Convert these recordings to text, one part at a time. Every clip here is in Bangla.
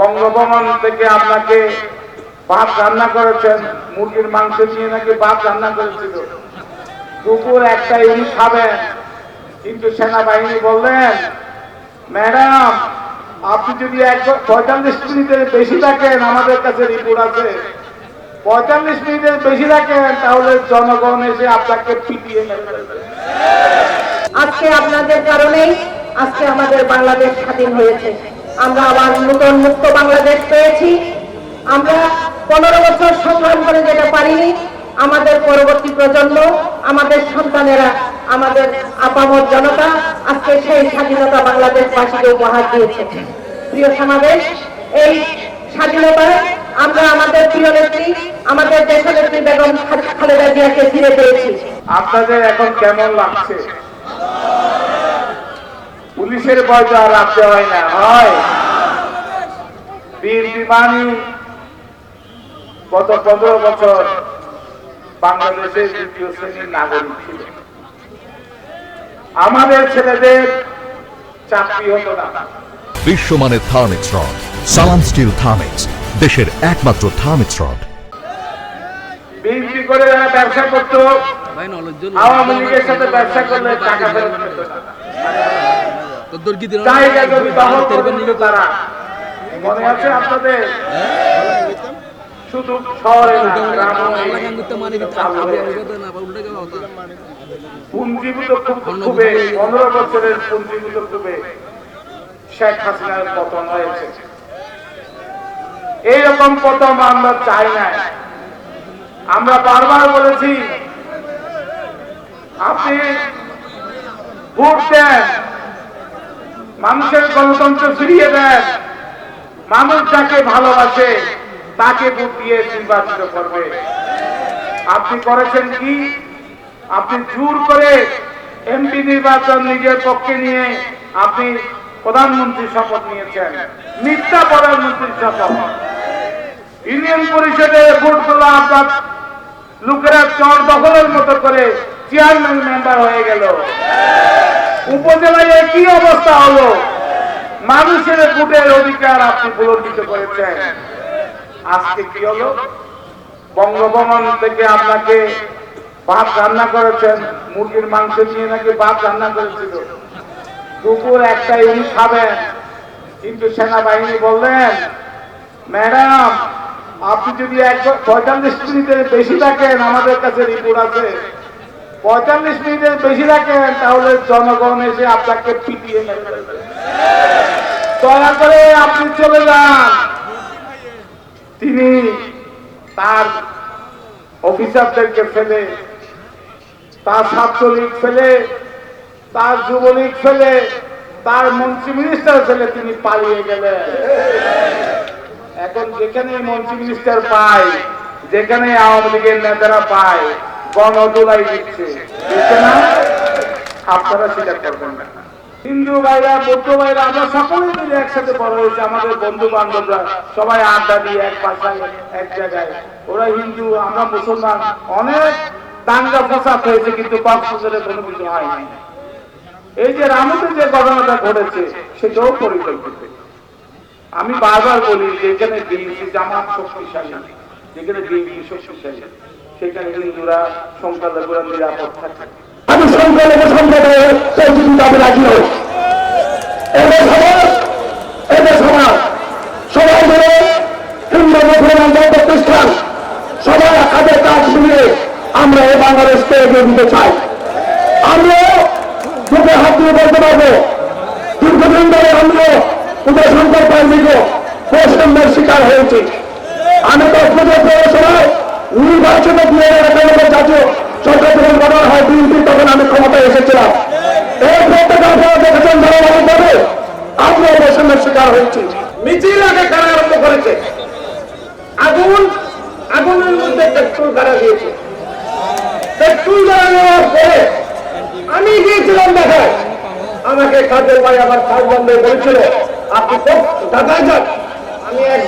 বঙ্গভবন থেকে আপনাকে ভাত রান্না করেছেন, মুরগির মাংস নিয়ে নাকি ভাত রান্না করেছিল। দুপুর একটা ইউনি খাবেন কিন্তু সেনাবাহিনী বললেন, ম্যাডাম, আপনি যদি এক পঁয়তাল্লিশ মিনিটের বেশি থাকেন, আমাদের কাছে রিপোর্ট আছে। পঁয়তাল্লিশ মিনিটের বেশি থাকেন, তাহলে জনগণ এসে আপনাকে পিটিয়ে আজকে আপনাদের কারণেই আজকে আমাদের বাংলাদেশ স্বাধীন হয়েছে। আমরা আবার নতুন মুক্ত বাংলাদেশ পেয়েছি। আমরা পনেরো বছর সংগ্রাম করে যেটা পারিনি। আমাদের পরবর্তী প্রজন্ম, আমাদের সন্তানেরা, আমাদের আপামর জনতা, আজকে সেই স্বাধীনতা বাংলাদেশবাসীকে উপহার দিয়েছে। প্রিয় সমাবেশ, এই স্বাধীনতায় আমরা আমাদের প্রিয় নেত্রী, আমাদের দেশনেত্রী বেগম খালেদা জিয়াকে ফিরে পেয়েছি। আপনাদের এখন কেমন লাগছে? পুলিশের ভয় তো আর রাখতে হয় না হয়। বীর বিমানী গত পনেরো বছর বাংলাদেশের দ্বিতীয় শ্রেণির নাগরিক ছিল। আমাদের ছেলেদের চাকরি হতো না। বিশ্বমানের Thermix rod Salam steel Thermix দেশের একমাত্র থার্মিক্স রড। বিএনপি করে যারা ব্যবসা করতো আওয়ামী লীগের সাথে ব্যবসা করলে টাকা ফেরত পেত না। তোর কি দিল জায়গা জমি দখল করে নিল। তারা মনে আছে আপনাদের? শুধু শহরে না গ্রামেও এই চালু হয়েছে। পুঞ্জীভূত খুবে পনেরো বছরের পুঞ্জীভূত খুবে শেখ হাসিনার পতন হয়েছে। এইরকম পতন আমরা চাই না। আমরা বারবার বলেছি আপনি ভোট দেন। মানুষের গণতন্ত্র ফিরিয়ে দেন। মানুষ যাকে ভালোবাসে, তাকে ভোট দিয়ে নির্বাচিত করবে। আপনি করেছেন কি? আপনি জোর করে এমপি নির্বাচন নিজের পক্ষে নিয়ে আপনি প্রধানমন্ত্রী শপথ নিয়েছেন। মিথ্যা প্রধানমন্ত্রীর শপথ। ইউনিয়ন পরিষদে ভোটগুলো আপনার লোকেরা চর দখলের মতো করে চেয়ারম্যান মেম্বার হয়ে গেল। উপজেলায় কি অবস্থা হলো? মানুষের ভোটের অধিকার আপনি পুনর্জিত করেছেন। আজকে কি হলো? বঙ্গভবন থেকে আপনাকে ভাত রান্না করেছেন, মুরগির মাংস নিয়ে নাকি ভাত রান্না করেছিল। দুপুর একটা ইউনি খাবেন, কিন্তু সেনাবাহিনী বললেন, ম্যাডাম, আপনি যদি এক পঁয়তাল্লিশ মিনিটের বেশি থাকেন, আমাদের কাছে রিপোর্ট আছে। পঁয়তাল্লিশ মিনিটের বেশি থাকেন তাহলে জনগণ এসে আপনাকে পিটিয়ে দয়া করে আপনি চলে যান। তিনি তার অফিসারদেরকে ফেলে, তার ছাত্রলীগ ফেলে, তার যুবলীগ ফেলে, তার মন্ত্রী মিনিস্টার ফেলে তিনি পালিয়ে গেলেন। এখন যেখানে মন্ত্রী মিনিস্টার পায়, যেখানে আওয়ামী লীগের নেতারা পায় গণদোলাই দিচ্ছে। আপনারা সেটা করবেন না। হিন্দু ভাইরা, বৌদ্ধ ভাইরা, আমরা সকলে মিলে একসাথে বড় হয়েছে, আমাদের বন্ধু বান্ধবরা সবাই আড্ডা দিয়ে এক পাশায় এক জায়গায়। ওরা হিন্দু, আমরা মুসলমান। অনেক দাঙ্গা হয়েছে, কিন্তু কক্সবাজারে কোনো কিছু এই যে রামুতে যে ঘটনাটা ঘটেছে, সেটাও পরিকল্পিত। আমি বারবার বলি যেখানে বিএনপি জামাত শক্তিশালী, যেখানে বিএনপি শক্তিশালী। সেখানে হিন্দুরা সংখ্যালঘুরা নিরাপদ থাকে। আমি সংখ্যালঘু সম্প্রদায়ের সহযোগিতা আমি রাজি হই এদের সমাজ মিলিয়ে আমরা শিকার হয়েছি। আমি তো পুজো সময় এসেছিলাম। এই প্রত্যেক আপনারা দেখেছেন ধারাবাহিকভাবে আরম্ভ করেছে। আগুন, আগুনের মধ্যে দিয়েছে। পেট্রোল পরে আমি গিয়েছিলাম দেখায়। আমাকে কাজের ভাই আমার কাজ বন্ধ বলেছিল, আপনি ঢাকায় যান। আমি এক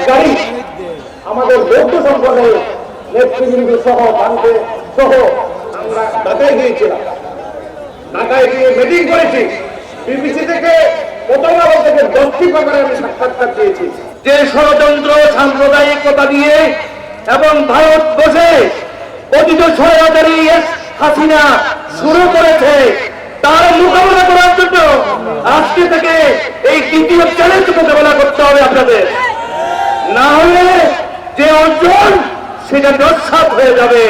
আমাদের বৌদ্ধ সম্প্রদায়ের নেতৃবৃন্দ সহ বান্ধে সহ আমরা ঢাকায় গিয়েছিলাম। ঢাকায় গিয়ে মিটিং করেছি। বিবিসি থেকে যে ষড়যন্ত্র, সাম্প্রদায়িকতা দিয়ে এবং ভারত বসে অতীত ছয়াদারি হাসিনা শুরু করেছে, তার মোকাবেলা করার জন্য আজকে থেকে এই দ্বিতীয় চ্যালেঞ্জ মোকাবেলা করতে হবে আপনাদের না হলে যে অর্জন সেটা নস্বাত হয়ে যাবে।